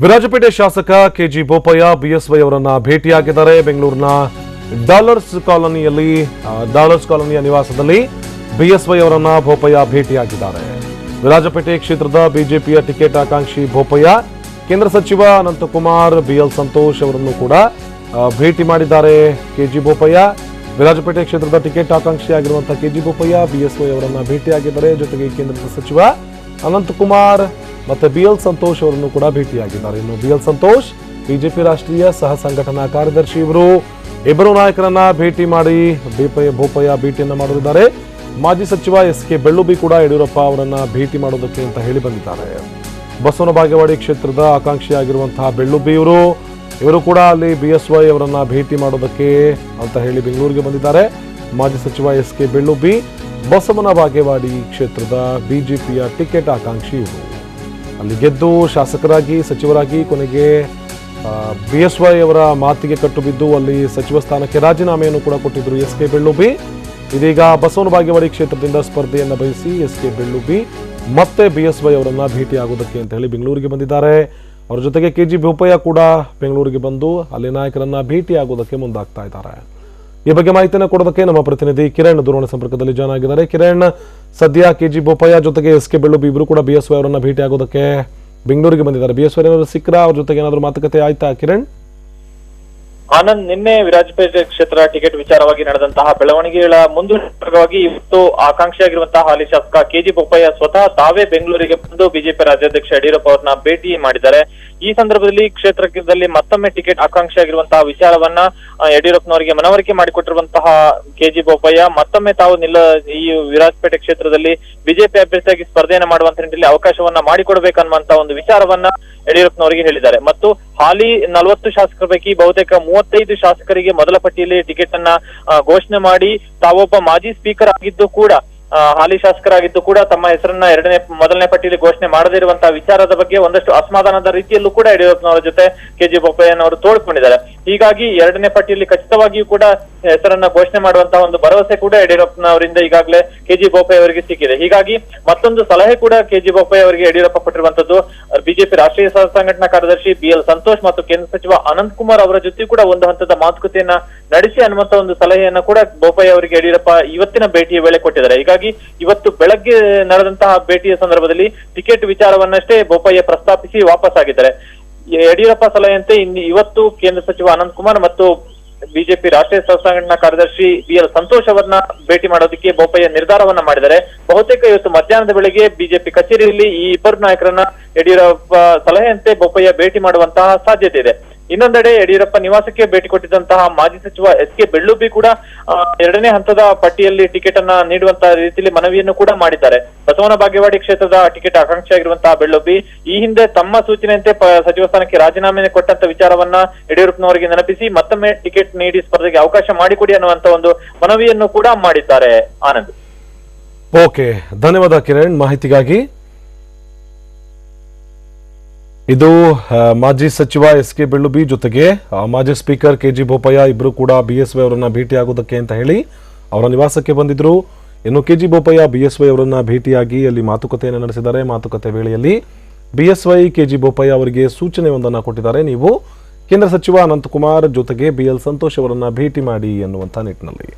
ವಿರಾಜಪೇಟೆ ಶಾಸಕ KG Bopaiah BSY ಅವರನ್ನ ಭೇಟಿಯಾಗಿದ್ದಾರೆ. ಬೆಂಗಳೂರಿನ ಡಾಲರ್ಸ್ ಕಾಲೋನಿಯಲ್ಲಿ ಡಾಲರ್ಸ್ ಕಾಲೋನಿಯ ನಿವಾಸದಲ್ಲಿ ಬಿಎಸ್ವೈ ಅವರನ್ನ ಬೋಪಯ್ಯ ಭೇಟಿಯಾಗಿದ್ದಾರೆ. ವಿರಾಜಪೇಟೆ ಕ್ಷೇತ್ರದ ಬಿಜೆಪಿಯ ಟಿಕೆಟ್ ಆಕಾಂಕ್ಷಿ ಬೋಪಯ್ಯ, ಕೇಂದ್ರ ಸಚಿವ ಅನಂತಕುಮಾರ್, ಬಿಎಲ್ ಸಂತೋಷ್ ಅವರನ್ನು ಕೂಡ ಭೇಟಿ ಮಾಡಿದ್ದಾರೆ ಕೆಜಿ ಬೋಪಯ್ಯ. ವಿರಾಜಪೇಟೆ ಕ್ಷೇತ್ರದ ಟಿಕೆಟ್ ಆಕಾಂಕ್ಷಿಯಾಗಿರುವಂತಹ ಕೆಜಿ ಬೋಪಯ್ಯ ಬಿಎಸ್ವೈ ಅವರನ್ನ ಭೇಟಿಯಾಗಿದ್ದಾರೆ. ಜೊತೆಗೆ ಕೇಂದ್ರ ಸಚಿವ ಅನಂತಕುಮಾರ್ ಮತ್ತೆ ಬಿಎಲ್ ಸಂತೋಷ್ ಅವರನ್ನು ಕೂಡ ಭೇಟಿಯಾಗಿದ್ದಾರೆ. ಇನ್ನು ಬಿಎಲ್ ಸಂತೋಷ್, ಬಿಜೆಪಿ ರಾಷ್ಟ್ರೀಯ ಸಹ ಸಂಘಟನಾ ಕಾರ್ಯದರ್ಶಿ ಇವರು. ಇಬ್ಬರು ನಾಯಕರನ್ನ ಭೇಟಿ ಮಾಡಿ ಬೋಪಯ್ಯ ಬೋಪಯ್ಯ ಭೇಟಿಯನ್ನು ಮಾಡಲಿದ್ದಾರೆ ಮಾಜಿ ಸಚಿವ ಎಸ್ ಕೆ ಬೆಳ್ಳುಬಿ ಕೂಡ ಯಡಿಯೂರಪ್ಪ ಅವರನ್ನ ಭೇಟಿ ಮಾಡೋದಕ್ಕೆ ಅಂತ ಹೇಳಿ ಬಂದಿದ್ದಾರೆ. ಬಸವನ ಬಾಗೇವಾಡಿ ಕ್ಷೇತ್ರದ ಆಕಾಂಕ್ಷಿಯಾಗಿರುವಂತಹ ಬೆಳ್ಳುಬಿ ಇವರು. ಇವರು ಕೂಡ ಅಲ್ಲಿ ಬಿ ಎಸ್ ವೈ ಅವರನ್ನ ಭೇಟಿ ಮಾಡೋದಕ್ಕೆ ಅಂತ ಹೇಳಿ ಬೆಂಗಳೂರಿಗೆ ಬಂದಿದ್ದಾರೆ. ಮಾಜಿ ಸಚಿವ ಎಸ್ ಕೆ ಬೆಳ್ಳುಬ್ಬಿ ಬಸವನ ಬಾಗೇವಾಡಿ ಕ್ಷೇತ್ರದ ಬಿಜೆಪಿಯ ಟಿಕೆಟ್ ಆಕಾಂಕ್ಷಿ ಇವರು. ಅಲ್ಲಿ ಗೆದ್ದು ಶಾಸಕರಾಗಿ, ಸಚಿವರಾಗಿ ಕೊನೆಗೆ ಬಿ ಎಸ್ ವೈ ಅವರ ಮಾತಿಗೆ ಕಟ್ಟು ಬಿದ್ದು ಅಲ್ಲಿ ಸಚಿವ ಸ್ಥಾನಕ್ಕೆ ರಾಜೀನಾಮೆಯನ್ನು ಕೂಡ ಕೊಟ್ಟಿದ್ದರು ಎಸ್ ಕೆ ಬೆಳ್ಳುಬಿ ಇದೀಗ ಬಸವನ ಬಾಗೇವಾಡಿ ಕ್ಷೇತ್ರದಿಂದ ಸ್ಪರ್ಧೆಯನ್ನು ಬಯಸಿ ಎಸ್ ಕೆ ಬೆಳ್ಳುಬಿ ಮತ್ತೆ ಬಿ ಎಸ್ ವೈ ಅವರನ್ನು ಭೇಟಿಯಾಗೋದಕ್ಕೆ ಅಂತ ಹೇಳಿ ಬೆಂಗಳೂರಿಗೆ ಬಂದಿದ್ದಾರೆ. ಅವರ ಜೊತೆಗೆ ಕೆ ಜಿ ಬೋಪಯ್ಯ ಕೂಡ ಬೆಂಗಳೂರಿಗೆ ಬಂದು ಅಲ್ಲಿ ನಾಯಕರನ್ನು ಭೇಟಿಯಾಗೋದಕ್ಕೆ ಮುಂದಾಗ್ತಾ ಇದ್ದಾರೆ. ಈ ಬಗ್ಗೆ ಮಾಹಿತಿಯನ್ನು ಕೊಡೋದಕ್ಕೆ ನಮ್ಮ ಪ್ರತಿನಿಧಿ ಕಿರಣ್ ದೂರವಾಣಿ ಸಂಪರ್ಕದಲ್ಲಿ ಜಾಯ್ನ್ ಆಗಿದ್ದಾರೆ. ಕಿರಣ್, ಸದ್ಯ ಕೆ ಜಿ ಬೋಪಯ್ಯ ಜೊತೆಗೆ ಎಸ್ ಕೆ ಬೆಳ್ಳುಬಿ ಇಬ್ಬರು ಕೂಡ ಬಿ ಎಸ್ ವೈ ಅವರನ್ನ ಭೇಟಿ ಆಗೋದಕ್ಕೆ ಬೆಂಗಳೂರಿಗೆ ಬಂದಿದ್ದಾರೆ. ಬಿ ಎಸ್ ವೈ ಏನಾದ್ರು ಸಿಕ್ಕರ ಅವ್ರ ಜೊತೆಗೆ ಏನಾದರೂ ಮಾತುಕತೆ ಆಯ್ತಾ ಕಿರಣ್? ಆನಂದ್, ನಿನ್ನೆ ವಿರಾಜಪೇಟೆ ಕ್ಷೇತ್ರ ಟಿಕೆಟ್ ವಿಚಾರವಾಗಿ ನಡೆದಂತಹ ಬೆಳವಣಿಗೆಗಳ ಮುಂದುವರಿವಾಗಿ ಇವತ್ತು ಆಕಾಂಕ್ಷಿಯಾಗಿರುವಂತಹ ಹಾಲಿ ಶಾಸಕ ಕೆಜಿ ಬೋಪಯ್ಯ ಸ್ವತಃ ತಾವೇ ಬೆಂಗಳೂರಿಗೆ ಬಂದು ಬಿಜೆಪಿ ರಾಜ್ಯಾಧ್ಯಕ್ಷ ಯಡಿಯೂರಪ್ಪ ಅವರನ್ನ ಭೇಟಿ ಮಾಡಿದ್ದಾರೆ. ಈ ಸಂದರ್ಭದಲ್ಲಿ ಕ್ಷೇತ್ರದಲ್ಲಿ ಮತ್ತೊಮ್ಮೆ ಟಿಕೆಟ್ ಆಕಾಂಕ್ಷಿಯಾಗಿರುವಂತಹ ವಿಚಾರವನ್ನ ಯಡಿಯೂರಪ್ಪನವರಿಗೆ ಮನವರಿಕೆ ಮಾಡಿಕೊಟ್ಟಿರುವಂತಹ ಕೆಜಿ ಬೋಪಯ್ಯ ಮತ್ತೊಮ್ಮೆ ತಾವು ನಿಲ್ಲ, ಈ ವಿರಾಜಪೇಟೆ ಕ್ಷೇತ್ರದಲ್ಲಿ ಬಿಜೆಪಿ ಅಭ್ಯರ್ಥಿಯಾಗಿ ಸ್ಪರ್ಧೆಯನ್ನು ಮಾಡುವಂತ ನಿಟ್ಟಿನಲ್ಲಿ ಅವಕಾಶವನ್ನ ಮಾಡಿಕೊಡ್ಬೇಕನ್ನುವಂತಹ ಒಂದು ವಿಚಾರವನ್ನ ಯಡಿಯೂರಪ್ಪನವರಿಗೆ ಹೇಳಿದ್ದಾರೆ. ಮತ್ತು ಹಾಲಿ ನಲವತ್ತು ಶಾಸಕರ ಪೈಕಿ ಬಹುತೇಕ ಮೂವತ್ತೈದು ಶಾಸಕರಿಗೆ ಮೊದಲ ಪಟ್ಟಿಯಲ್ಲಿ ಟಿಕೆಟ್ ಅನ್ನ ಘೋಷಣೆ ಮಾಡಿ ತಾವೊಬ್ಬ ಮಾಜಿ ಸ್ಪೀಕರ್ ಆಗಿದ್ದು ಕೂಡ ಹಾಲಿ ಶಾಸಕರಾಗಿದ್ದು ಕೂಡ ತಮ್ಮ ಹೆಸರನ್ನ ಎರಡನೇ, ಮೊದಲನೇ ಪಟ್ಟಿಯಲ್ಲಿ ಘೋಷಣೆ ಮಾಡದಿರುವಂತಹ ವಿಚಾರದ ಬಗ್ಗೆ ಒಂದಷ್ಟು ಅಸಮಾಧಾನದ ರೀತಿಯಲ್ಲೂ ಕೂಡ ಯಡಿಯೂರಪ್ಪನವರ ಜೊತೆ ಕೆಜಿ ಬೋಪಯ್ಯನವರು ತೋಡ್ಕೊಂಡಿದ್ದಾರೆ ಹೀಗಾಗಿ ಎರಡನೇ ಪಟ್ಟಿಯಲ್ಲಿ ಖಚಿತವಾಗಿಯೂ ಕೂಡ ಹೆಸರನ್ನ ಘೋಷಣೆ ಮಾಡುವಂತಹ ಒಂದು ಭರವಸೆ ಕೂಡ ಯಡಿಯೂರಪ್ಪನವರಿಂದ ಈಗಾಗಲೇ ಕೆಜಿ ಬೋಪಯ್ಯ ಅವರಿಗೆ ಸಿಕ್ಕಿದೆ. ಹೀಗಾಗಿ ಮತ್ತೊಂದು ಸಲಹೆ ಕೂಡ ಕೆಜಿ ಬೋಪಯ್ಯ ಅವರಿಗೆ ಯಡಿಯೂರಪ್ಪ ಕೊಟ್ಟಿರುವಂತದ್ದು ಬಿಜೆಪಿ ರಾಷ್ಟ್ರೀಯ ಸಂಘಟನಾ ಕಾರ್ಯದರ್ಶಿ ಬಿ ಎಲ್ ಸಂತೋಷ್ ಮತ್ತು ಕೇಂದ್ರ ಸಚಿವ ಅನಂತ್ ಕುಮಾರ್ ಅವರ ಜೊತೆ ಕೂಡ ಒಂದು ಹಂತದ ಮಾತುಕತೆಯನ್ನ ನಡೆಸಿ ಅನ್ನುವಂತ ಒಂದು ಸಲಹೆಯನ್ನ ಕೂಡ ಬೋಪಯ್ಯ ಅವರಿಗೆ ಯಡಿಯೂರಪ್ಪ ಇವತ್ತಿನ ಭೇಟಿಯ ವೇಳೆ ಕೊಟ್ಟಿದ್ದಾರೆ. ಹೀಗಾಗಿ ಇವತ್ತು ಬೆಳಗ್ಗೆ ನಡೆದಂತಹ ಭೇಟಿಯ ಸಂದರ್ಭದಲ್ಲಿ ಟಿಕೆಟ್ ವಿಚಾರವನ್ನಷ್ಟೇ ಬೋಪಯ್ಯ ಪ್ರಸ್ತಾಪಿಸಿ ವಾಪಸ್ ಆಗಿದ್ದಾರೆ. ಯಡಿಯೂರಪ್ಪ ಸಲಹೆಯಂತೆ ಇನ್ನು ಇವತ್ತು ಕೇಂದ್ರ ಸಚಿವ ಅನಂತ್ ಕುಮಾರ್ ಮತ್ತು ಬಿಜೆಪಿ ರಾಷ್ಟ್ರೀಯ ಸಂಘಟನಾ ಕಾರ್ಯದರ್ಶಿ ಬಿ ಎಲ್ ಸಂತೋಷ್ ಅವರನ್ನ ಭೇಟಿ ಮಾಡೋದಕ್ಕೆ ಬೋಪಯ್ಯ ನಿರ್ಧಾರವನ್ನ ಮಾಡಿದ್ದಾರೆ. ಬಹುತೇಕ ಇವತ್ತು ಮಧ್ಯಾಹ್ನದ ಬೆಳಗ್ಗೆ ಬಿಜೆಪಿ ಕಚೇರಿಯಲ್ಲಿ ಈ ಇಬ್ಬರು ನಾಯಕರನ್ನ ಯಡಿಯೂರಪ್ಪ ಸಲಹೆಯಂತೆ ಬೋಪಯ್ಯ ಭೇಟಿ ಮಾಡುವಂತಹ ಸಾಧ್ಯತೆ ಇದೆ. ಇನ್ನೊಂದೆಡೆ ಯಡಿಯೂರಪ್ಪ ನಿವಾಸಕ್ಕೆ ಭೇಟಿ ಕೊಟ್ಟಿದ್ದಂತಹ ಮಾಜಿ ಸಚಿವ ಎಸ್ ಕೆ ಬೆಳ್ಳುಬ್ಬಿ ಕೂಡ ಎರಡನೇ ಹಂತದ ಪಟ್ಟಿಯಲ್ಲಿ ಟಿಕೆಟ್ ಅನ್ನ ನೀಡುವಂತಹ ರೀತಿಯಲ್ಲಿ ಮನವಿಯನ್ನು ಕೂಡ ಮಾಡಿದ್ದಾರೆ. ಬಸವನ ಬಾಗೇವಾಡಿ ಕ್ಷೇತ್ರದ ಟಿಕೆಟ್ ಆಕಾಂಕ್ಷಿಯಾಗಿರುವಂತಹ ಬೆಳ್ಳುಬ್ಬಿ, ಈ ಹಿಂದೆ ತಮ್ಮ ಸೂಚನೆಯಂತೆ ಸಚಿವ ಸ್ಥಾನಕ್ಕೆ ರಾಜೀನಾಮೆ ಕೊಟ್ಟಂತ ವಿಚಾರವನ್ನ ಯಡಿಯೂರಪ್ಪನವರಿಗೆ ನೆನಪಿಸಿ, ಮತ್ತೊಮ್ಮೆ ಟಿಕೆಟ್ ನೀಡಿ ಸ್ಪರ್ಧೆಗೆ ಅವಕಾಶ ಮಾಡಿಕೊಡಿ ಅನ್ನುವಂತ ಒಂದು ಮನವಿಯನ್ನು ಕೂಡ ಮಾಡಿದ್ದಾರೆ. ಆನಂದ್. ಓಕೆ, ಧನ್ಯವಾದ ಕಿರಣ್ ಮಾಹಿತಿಗಾಗಿ. ಇದು ಮಾಜಿ ಸಚಿವ ಎಸ್ ಕೆ ಬೆಳ್ಳುಬಿ ಜೊತೆಗೆ ಮಾಜಿ ಸ್ಪೀಕರ್ ಕೆ ಜಿ ಬೋಪಯ್ಯ ಇಬ್ಬರು ಕೂಡ ಬಿ ಎಸ್ ವೈ ಅವರನ್ನ ಭೇಟಿಯಾಗೋದಕ್ಕೆ ಅಂತ ಹೇಳಿ ಅವರ ನಿವಾಸಕ್ಕೆ ಬಂದಿದ್ರು. ಇನ್ನು K G Bopaiah B S Y ಅವರನ್ನ ಭೇಟಿಯಾಗಿ ಅಲ್ಲಿ ಮಾತುಕತೆಯನ್ನು ನಡೆಸಿದ್ದಾರೆ. ಮಾತುಕತೆ ವೇಳೆಯಲ್ಲಿ B S Y K G Bopaiah ಅವರಿಗೆ ಸೂಚನೆ ಒಂದನ್ನು ಕೊಟ್ಟಿದ್ದಾರೆ. ನೀವು ಕೇಂದ್ರ ಸಚಿವ ಅನಂತಕುಮಾರ್ ಜೊತೆಗೆ ಬಿ ಎಲ್ ಸಂತೋಷ್ ಅವರನ್ನ ಭೇಟಿ ಮಾಡಿ ಎನ್ನುವಂಥ ನಿಟ್ಟಿನಲ್ಲಿ.